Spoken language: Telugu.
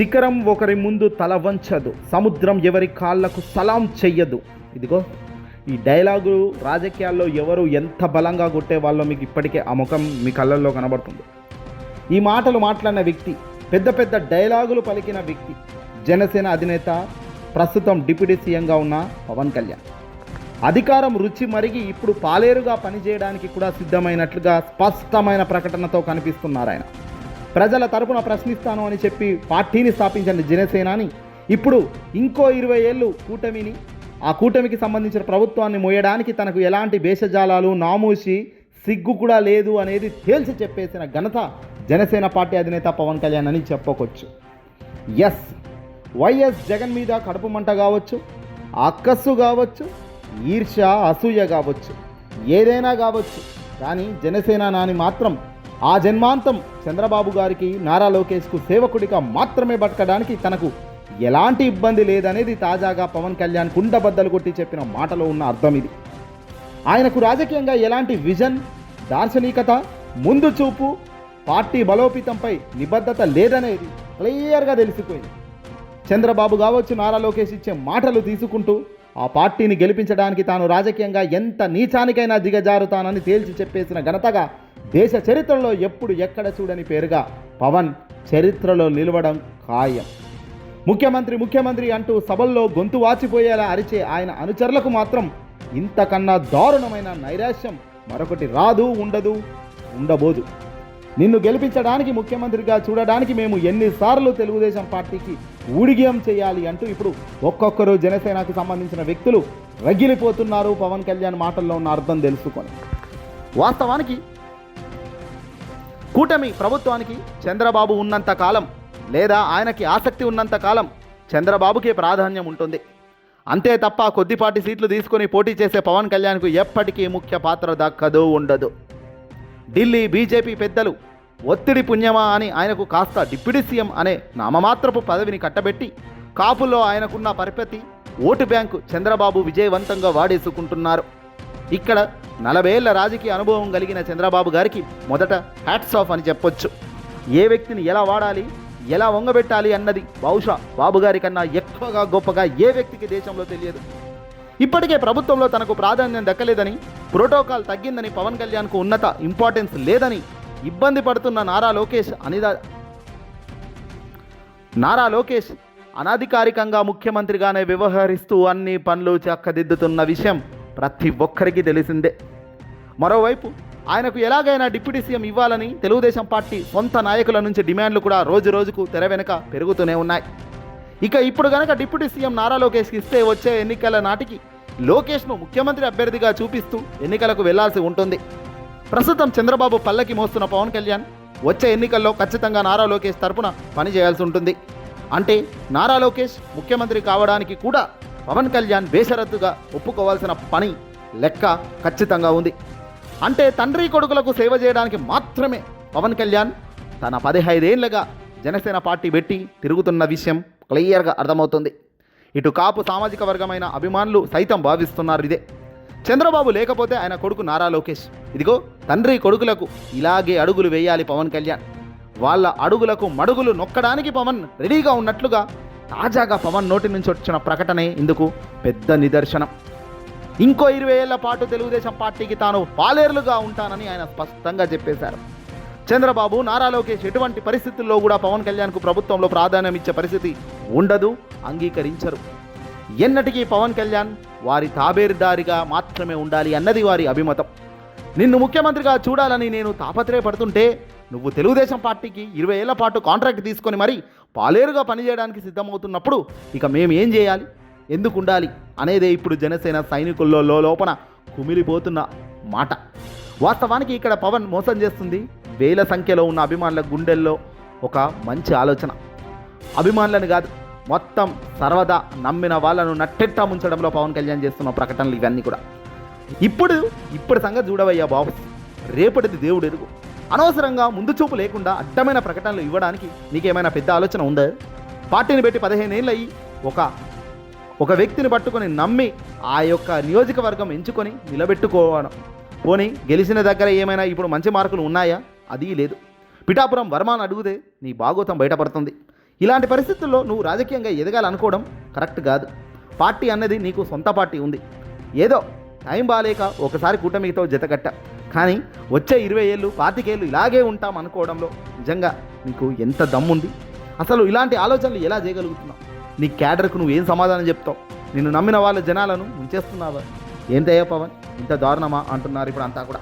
శిఖరం ఒకరి ముందు తల వంచదు. సముద్రం ఎవరి కాళ్ళకు సలాం చెయ్యదు. ఇదిగో ఈ డైలాగు రాజకీయాల్లో ఎవరు ఎంత బలంగా కొట్టే వాళ్ళో మీకు ఇప్పటికే ఆ ముఖం మీ కళ్ళల్లో కనబడుతుంది. ఈ మాటలు మాట్లాడిన వ్యక్తి పెద్ద పెద్ద డైలాగులు పలికిన వ్యక్తి జనసేన అధినేత ప్రస్తుతం డిప్యూటీ సీఎంగా ఉన్న పవన్ కళ్యాణ్. అధికారం రుచి మరిగి ఇప్పుడు పాలేరుగా పనిచేయడానికి కూడా సిద్ధమైనట్లుగా స్పష్టమైన ప్రకటనతో కనిపిస్తున్నారు ఆయన. ప్రజల తరపున ప్రశ్నిస్తాను అని చెప్పి పార్టీని స్థాపించిన జనసేనాని. ఇప్పుడు ఇంకో ఇరవై ఏళ్ళు కూటమిని ఆ కూటమికి సంబంధించిన ప్రభుత్వాన్ని మోయడానికి తనకు ఎలాంటి భేషజాలాలు నామూసి సిగ్గు కూడా లేదు అనేది తేల్చి చెప్పేసిన ఘనత జనసేన పార్టీ అధినేత పవన్ కళ్యాణ్ అని చెప్పుకోవచ్చు ఎస్ వైఎస్ జగన్ మీద కడుపు మంట కావచ్చు అక్కస్సు కావచ్చు ఈర్ష అసూయ కావచ్చు ఏదైనా కావచ్చు. కానీ జనసేన నాని మాత్రం ఆ జన్మాంతం చంద్రబాబు గారికి నారా లోకేష్కు సేవకుడిగా మాత్రమే బతకడానికి తనకు ఎలాంటి ఇబ్బంది లేదనేది తాజాగా పవన్ కళ్యాణ్ కుండబద్దలు కొట్టి చెప్పిన మాటలో ఉన్న అర్థం ఇది. ఆయనకు రాజకీయంగా ఎలాంటి విజన్ దార్శనికత ముందు చూపు పార్టీ బలోపేతంపై నిబద్ధత లేదనేది క్లియర్గా తెలిసిపోయింది. చంద్రబాబు కావచ్చు నారా లోకేష్ ఇచ్చే మాటలు తీసుకుంటూ ఆ పార్టీని గెలిపించడానికి తాను రాజకీయంగా ఎంత నీచానికైనా దిగజారుతానని తేల్చి చెప్పేసిన ఘనతగా దేశ చరిత్రలో ఎప్పుడు ఎక్కడ చూడని పేరుగా పవన్ చరిత్రలో నిలవడం ఖాయం. ముఖ్యమంత్రి ముఖ్యమంత్రి అంటూ సభల్లో గొంతు వాచిపోయేలా అరిచే ఆయన అనుచరులకు మాత్రం ఇంతకన్నా దారుణమైన నైరాశ్యం మరొకటి రాదు ఉండదు ఉండబోదు. నిన్ను గెలిపించడానికి ముఖ్యమంత్రిగా చూడడానికి మేము ఎన్నిసార్లు తెలుగుదేశం పార్టీకి ఊడిగేయం చేయాలి అంటూ ఇప్పుడు ఒక్కొక్కరు జనసేనకు సంబంధించిన వ్యక్తులు రగిలిపోతున్నారు. పవన్ కళ్యాణ్ మాటల్లో ఉన్న అర్థం తెలుసుకొని. వాస్తవానికి కూటమి ప్రభుత్వానికి చంద్రబాబు ఉన్నంత కాలం లేదా ఆయనకి ఆసక్తి ఉన్నంత కాలం చంద్రబాబుకే ప్రాధాన్యం ఉంటుంది. అంతే తప్ప కొద్దిపాటి సీట్లు తీసుకొని పోటీ చేసే పవన్ కళ్యాణ్కు ఎప్పటికీ ముఖ్య పాత్ర దక్కదు ఉండదు. ఢిల్లీ బీజేపీ పెద్దలు ఒత్తిడి పుణ్యమా అని ఆయనకు కాస్త డిప్యూటీ సీఎం అనే నామమాత్రపు పదవిని కట్టబెట్టి కాపులో ఆయనకున్న పరిపతి ఓటు బ్యాంకు చంద్రబాబు విజయవంతంగా వాడేసుకుంటున్నారు. ఇక్కడ నలభేళ్ళ రాజకీయ అనుభవం కలిగిన చంద్రబాబు గారికి మొదట హ్యాట్స్ ఆఫ్ అని చెప్పొచ్చు. ఏ వ్యక్తిని ఎలా వాడాలి ఎలా వంగబెట్టాలి అన్నది బహుశా బాబు గారి కన్నా ఎక్కువగా గొప్పగా ఏ వ్యక్తికి దేశంలో తెలియదు. ఇప్పటికే ప్రభుత్వంలో తనకు ప్రాధాన్యం దక్కలేదని ప్రోటోకాల్ తగ్గిందని పవన్ కళ్యాణ్కు ఉన్నత ఇంపార్టెన్స్ లేదని ఇబ్బంది పడుతున్న నారా లోకేష్ అనిదా నారా లోకేష్ అనధికారికంగా ముఖ్యమంత్రిగానే వ్యవహరిస్తూ అన్ని పనులు చక్కదిద్దుతున్న విషయం. ప్రతి ఒక్కరికి తెలిసిందే. మరోవైపు ఆయనకు ఎలాగైనా డిప్యూటీ సీఎం ఇవ్వాలని తెలుగుదేశం పార్టీ సొంత నాయకుల నుంచి డిమాండ్లు కూడా రోజు రోజుకు తెర వెనుక పెరుగుతూనే ఉన్నాయి. ఇక ఇప్పుడు గనక డిప్యూటీ సీఎం నారా లోకేష్కి ఇస్తే వచ్చే ఎన్నికల నాటికి లోకేష్ను ముఖ్యమంత్రి అభ్యర్థిగా చూపిస్తూ ఎన్నికలకు వెళ్ళాల్సి ఉంటుంది. ప్రస్తుతం చంద్రబాబు పల్లకి మోస్తున్న పవన్ కళ్యాణ్ వచ్చే ఎన్నికల్లో ఖచ్చితంగా నారా లోకేష్ తరపున పనిచేయాల్సి ఉంటుంది. అంటే నారా లోకేష్ ముఖ్యమంత్రి కావడానికి కూడా పవన్ కళ్యాణ్ బేషరత్తుగా ఒప్పుకోవాల్సిన పని లెక్క ఖచ్చితంగా ఉంది. అంటే తండ్రి కొడుకులకు సేవ చేయడానికి మాత్రమే పవన్ కళ్యాణ్ తన పదిహైదేళ్ళుగా జనసేన పార్టీ పెట్టి తిరుగుతున్న విషయం క్లియర్గా అర్థమవుతుంది. ఇటు కాపు సామాజిక వర్గమైన అభిమానులు సైతం భావిస్తున్నారు ఇదే. చంద్రబాబు లేకపోతే ఆయన కొడుకు నారా లోకేష్. ఇదిగో తండ్రి కొడుకులకు ఇలాగే అడుగులు వేయాలి పవన్ కళ్యాణ్. వాళ్ళ అడుగులకు మడుగులు నొక్కడానికి పవన్ రెడీగా ఉన్నట్లుగా తాజాగా పవన్ నోటి నుంచి వచ్చిన ప్రకటనే ఇందుకు పెద్ద నిదర్శనం. ఇంకో ఇరవై ఏళ్ళ పాటు తెలుగుదేశం పార్టీకి తాను పాలేరులుగా ఉంటానని ఆయన స్పష్టంగా చెప్పేశారు. చంద్రబాబు నారా లోకేష్ ఎటువంటి పరిస్థితుల్లో కూడా పవన్ కళ్యాణ్కు ప్రభుత్వంలో ప్రాధాన్యం ఇచ్చే పరిస్థితి ఉండదు అంగీకరించరు. ఎన్నటికీ పవన్ కళ్యాణ్ వారి తాబేరుదారిగా మాత్రమే ఉండాలి అన్నది వారి అభిమతం. నిన్ను ముఖ్యమంత్రిగా చూడాలని నేను తాపత్రయపడుతుంటే నువ్వు తెలుగుదేశం పార్టీకి ఇరవై ఏళ్ళ పాటు కాంట్రాక్ట్ తీసుకొని మరి పాలేరుగా పనిచేయడానికి సిద్ధమవుతున్నప్పుడు ఇక మేము ఏం చేయాలి? ఎందుకు ఉండాలి? అనేదే ఇప్పుడు జనసేన సైనికుల్లో లోపల కుమిలిపోతున్న మాట. వాస్తవానికి ఇక్కడ పవన్ మోసం చేస్తుంది వేల సంఖ్యలో ఉన్న అభిమానుల గుండెల్లో ఒక మంచి ఆలోచన. అభిమానులను కాదు మొత్తం సర్వదా నమ్మిన వాళ్ళను నట్టెట్టా ముంచడంలో పవన్ కళ్యాణ్ చేస్తున్న ప్రకటనలు ఇవన్నీ కూడా. ఇప్పుడు ఇప్పుడు సంగతి చూడవయ్యా బాబు. రేపటిది దేవుడు ఎరుగు అనవసరంగా ముందు చూపు లేకుండా అడ్డమైన ప్రకటనలు ఇవ్వడానికి నీకేమైనా పెద్ద ఆలోచన ఉందా? పార్టీని పెట్టి పదిహేను ఏళ్ళు అయ్యి ఒక ఒక వ్యక్తిని పట్టుకొని నమ్మి ఆ యొక్క నియోజకవర్గం ఎంచుకొని నిలబెట్టుకోవడం పోనీ గెలిచిన దగ్గర ఏమైనా ఇప్పుడు మంచి మార్కులు ఉన్నాయా? అది లేదు. పిఠాపురం వర్మాను అడుగుదే నీ భాగోతం బయటపడుతుంది. ఇలాంటి పరిస్థితుల్లో నువ్వు రాజకీయంగా ఎదగాలనుకోవడం కరెక్ట్ కాదు. పార్టీ అన్నది నీకు సొంత పార్టీ ఉంది. ఏదో టైం బాగాలేక ఒకసారి కూటమితో జతకట్ట. కానీ వచ్చే ఇరవై ఏళ్ళు పాతికేళ్ళు ఇలాగే ఉంటాం అనుకోవడంలో నిజంగా నీకు ఎంత దమ్ముంది? అసలు ఇలాంటి ఆలోచనలు ఎలా చేయగలుగుతున్నావు? నీ క్యాడర్కు నువ్వు ఏం సమాధానం చెప్తావు? నిన్ను నమ్మిన వాళ్ళ జనాలను ఉంచేస్తున్నావా ఏంటయ్యా పవన్? ఇంత దారుణమా అంటున్నారు ఇప్పుడు అంతా కూడా.